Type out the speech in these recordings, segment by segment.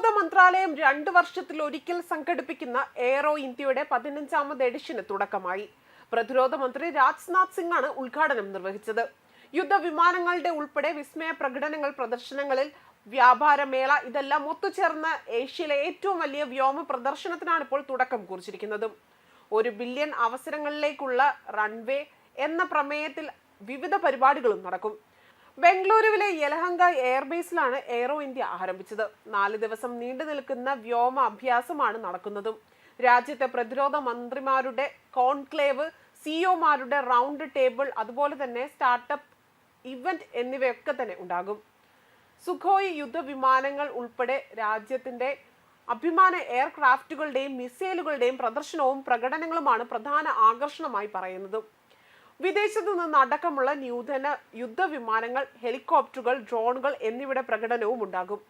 പ്രതിരോധ മന്ത്രാലയം രണ്ടു വർഷത്തിൽ ഒരിക്കൽ സംഘടിപ്പിക്കുന്ന എയ്റോ ഇന്ത്യയുടെ പതിനഞ്ചാമത് എഡിഷന് തുടക്കമായി. പ്രതിരോധ മന്ത്രി രാജ്നാഥ് സിംഗ് ആണ് ഉദ്ഘാടനം നിർവഹിച്ചത്. യുദ്ധവിമാനങ്ങളുടെ ഉൾപ്പെടെ വിസ്മയ പ്രകടനങ്ങൾ പ്രദർശനങ്ങളിൽ വ്യാപാരമേള ഇതെല്ലാം ഒത്തുചേർന്ന് ഏഷ്യയിലെ ഏറ്റവും വലിയ വ്യോമ പ്രദർശനത്തിനാണ് ഇപ്പോൾ തുടക്കം കുറിച്ചിരിക്കുന്നത്. ഒരു ബില്യൺ അവസരങ്ങളിലേക്കുള്ള റൺവേ എന്ന പ്രമേയത്തിൽ വിവിധ പരിപാടികളും നടക്കും. ബംഗളൂരുവിലെ യലഹങ്ക എയർബേസിലാണ് എയ്റോ ഇന്ത്യ ആരംഭിച്ചത്. നാല് ദിവസം നീണ്ടു നിൽക്കുന്ന വ്യോമ അഭ്യാസമാണ് നടക്കുന്നതും. രാജ്യത്തെ പ്രതിരോധ മന്ത്രിമാരുടെ കോൺക്ലേവ് സിഇഒമാരുടെ റൗണ്ട് ടേബിൾ അതുപോലെ തന്നെ സ്റ്റാർട്ടപ്പ് ഇവന്റ് എന്നിവയൊക്കെ തന്നെ ഉണ്ടാകും. സുഖോയ് യുദ്ധവിമാനങ്ങൾ ഉൾപ്പെടെ രാജ്യത്തിന്റെ അഭിമാന എയർക്രാഫ്റ്റുകളുടെയും മിസൈലുകളുടെയും പ്രദർശനവും പ്രകടനങ്ങളുമാണ് പ്രധാന ആകർഷണമായി പറയുന്നത്. വിദേശത്തു നിന്ന് അടക്കമുള്ള നൂതന യുദ്ധവിമാനങ്ങൾ ഹെലികോപ്റ്ററുകൾ ഡ്രോണുകൾ എന്നിവയുടെ പ്രകടനവും ഉണ്ടാകും.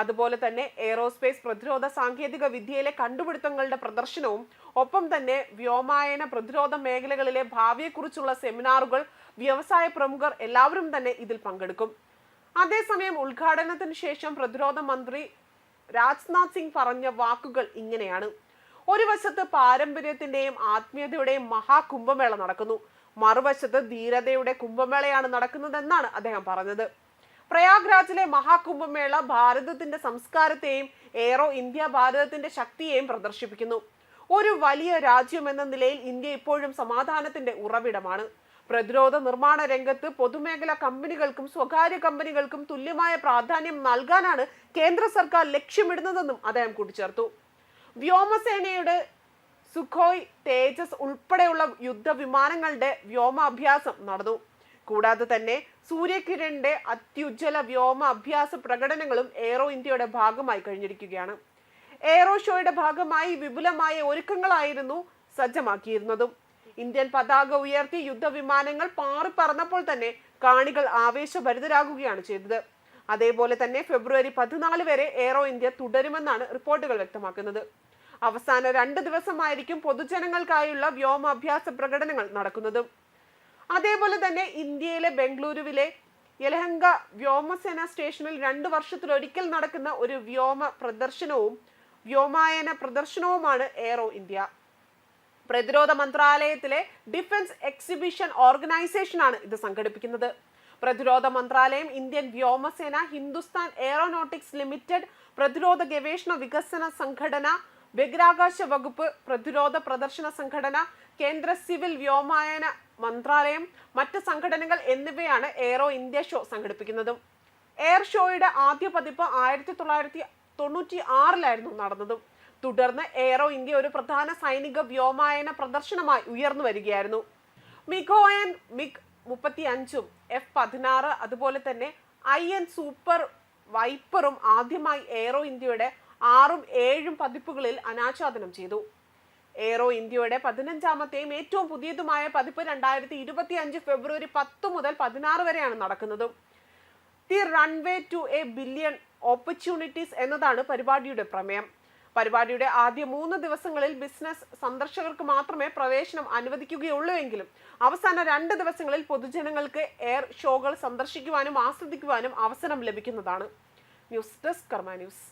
അതുപോലെ തന്നെ എയ്റോസ്പേസ് പ്രതിരോധ സാങ്കേതിക വിദ്യയിലെ കണ്ടുപിടുത്തങ്ങളുടെ പ്രദർശനവും ഒപ്പം തന്നെ വ്യോമായന പ്രതിരോധ മേഖലകളിലെ ഭാവിയെക്കുറിച്ചുള്ള സെമിനാറുകൾ വ്യവസായ പ്രമുഖർ എല്ലാവരും തന്നെ ഇതിൽ പങ്കെടുക്കും. അതേസമയം ഉദ്ഘാടനത്തിന് ശേഷം പ്രതിരോധ മന്ത്രി രാജ്നാഥ് സിംഗ് പറഞ്ഞ വാക്കുകൾ ഇങ്ങനെയാണ്. ഒരു വശത്ത് പാരമ്പര്യത്തിന്റെയും ആത്മീയതയുടെയും മഹാകുംഭമേള നടക്കുന്നു. മറുവശത്ത് ധീരതയുടെ കുംഭമേളയാണ് നടക്കുന്നതെന്നാണ് അദ്ദേഹം പറഞ്ഞത്. പ്രയാഗ്രാജിലെ മഹാകുംഭമേള ഭാരതത്തിന്റെ സംസ്കാരത്തെയും ഏറോ ഇന്ത്യ ഭാരതത്തിന്റെ ശക്തിയെയും പ്രദർശിപ്പിക്കുന്നു. ഒരു വലിയ രാജ്യം എന്ന നിലയിൽ ഇന്ത്യ ഇപ്പോഴും സമാധാനത്തിന്റെ ഉറവിടമാണ്. പ്രതിരോധ നിർമ്മാണ രംഗത്ത് പൊതുമേഖലാ കമ്പനികൾക്കും സ്വകാര്യ കമ്പനികൾക്കും തുല്യമായ പ്രാധാന്യം നൽകാനാണ് കേന്ദ്ര സർക്കാർ ലക്ഷ്യമിടുന്നതെന്നും അദ്ദേഹം കൂട്ടിച്ചേർത്തു. വ്യോമസേനയുടെ സുഖോയ് തേജസ് ഉൾപ്പെടെയുള്ള യുദ്ധവിമാനങ്ങളുടെ വ്യോമാഭ്യാസം നടന്നു. കൂടാതെ തന്നെ സൂര്യകിരണിന്റെ അത്യുജ്വല വ്യോമ അഭ്യാസ പ്രകടനങ്ങളും എയ്റോ ഇന്ത്യയുടെ ഭാഗമായി കഴിഞ്ഞിരിക്കുകയാണ്. എയ്റോ ഷോയുടെ ഭാഗമായി വിപുലമായ ഒരുക്കങ്ങളായിരുന്നു സജ്ജമാക്കിയിരുന്നതും. ഇന്ത്യൻ പതാക ഉയർത്തി യുദ്ധവിമാനങ്ങൾ പാറി പറന്നപ്പോൾ തന്നെ കാണികൾ ആവേശഭരിതരാകുകയാണ് ചെയ്തത്. അതേപോലെ തന്നെ ഫെബ്രുവരി പതിനാല് വരെ എയ്റോ ഇന്ത്യ തുടരുമെന്നാണ് റിപ്പോർട്ടുകൾ വ്യക്തമാക്കുന്നത്. അവസാന രണ്ട് ദിവസമായിരിക്കും പൊതുജനങ്ങൾക്കായുള്ള വ്യോമാഭ്യാസ പ്രകടനങ്ങൾ നടക്കുന്നത്. അതേപോലെ തന്നെ ഇന്ത്യയിലെ ബംഗളൂരുവിലെ യലഹങ്ക വ്യോമസേന സ്റ്റേഷനിൽ രണ്ട് വർഷത്തിലൊരിക്കൽ നടക്കുന്ന ഒരു വ്യോമ പ്രദർശനവും വ്യോമായന പ്രദർശനവുമാണ് എയറോ ഇന്ത്യ പ്രതിരോധ മന്ത്രാലയത്തിലെ ഡിഫൻസ് എക്സിബിഷൻ ഓർഗനൈസേഷനാണ് ഇത് സംഘടിപ്പിക്കുന്നത്. പ്രതിരോധ മന്ത്രാലയം ഇന്ത്യൻ വ്യോമസേന ഹിന്ദുസ്ഥാൻ എയറോനോട്ടിക്സ് ലിമിറ്റഡ് പ്രതിരോധ ഗവേഷണ വികസന സംഘടന ബഹിരാകാശ വകുപ്പ് പ്രതിരോധ പ്രദർശന സംഘടന കേന്ദ്ര സിവിൽ വ്യോമയാന മന്ത്രാലയം മറ്റ് സംഘടനകൾ എന്നിവയാണ് എയ്റോ ഇന്ത്യ ഷോ സംഘടിപ്പിക്കുന്നതും. എയർ ഷോയുടെ ആദ്യ പതിപ്പ് ആയിരത്തി തൊള്ളായിരത്തി തൊണ്ണൂറ്റി ആറിലായിരുന്നു നടന്നതും. തുടർന്ന് എയ്റോ ഇന്ത്യ ഒരു പ്രധാന സൈനിക വ്യോമയാന പ്രദർശനമായി ഉയർന്നു വരികയായിരുന്നു. മിഗോയൻ മിഗ് മുപ്പത്തി അഞ്ചും എഫ് പതിനാറ് അതുപോലെ തന്നെ ഐ എൻ സൂപ്പർ വൈപ്പറും ആദ്യമായി എയ്റോ ഇന്ത്യയുടെ ആറും ഏഴും പതിപ്പുകളിൽ അനാച്ഛാദനം ചെയ്തു. എയറോ ഇന്ത്യയുടെ പതിനഞ്ചാമത്തെയും ഏറ്റവും പുതിയതുമായ പതിപ്പ് രണ്ടായിരത്തി ഇരുപത്തി അഞ്ച് ഫെബ്രുവരി പത്ത് മുതൽ പതിനാറ് വരെയാണ് നടക്കുന്നത്. The runway to a billion opportunities എന്നതാണ് പരിപാടിയുടെ പ്രമേയം. പരിപാടിയുടെ ആദ്യ മൂന്ന് ദിവസങ്ങളിൽ ബിസിനസ് സന്ദർശകർക്ക് മാത്രമേ പ്രവേശനം അനുവദിക്കുകയുള്ളൂ എങ്കിലും അവസാന രണ്ട് ദിവസങ്ങളിൽ പൊതുജനങ്ങൾക്ക് എയർ ഷോകൾ സന്ദർശിക്കുവാനും ആസ്വദിക്കുവാനും അവസരം ലഭിക്കുന്നതാണ്. News desk Karma news.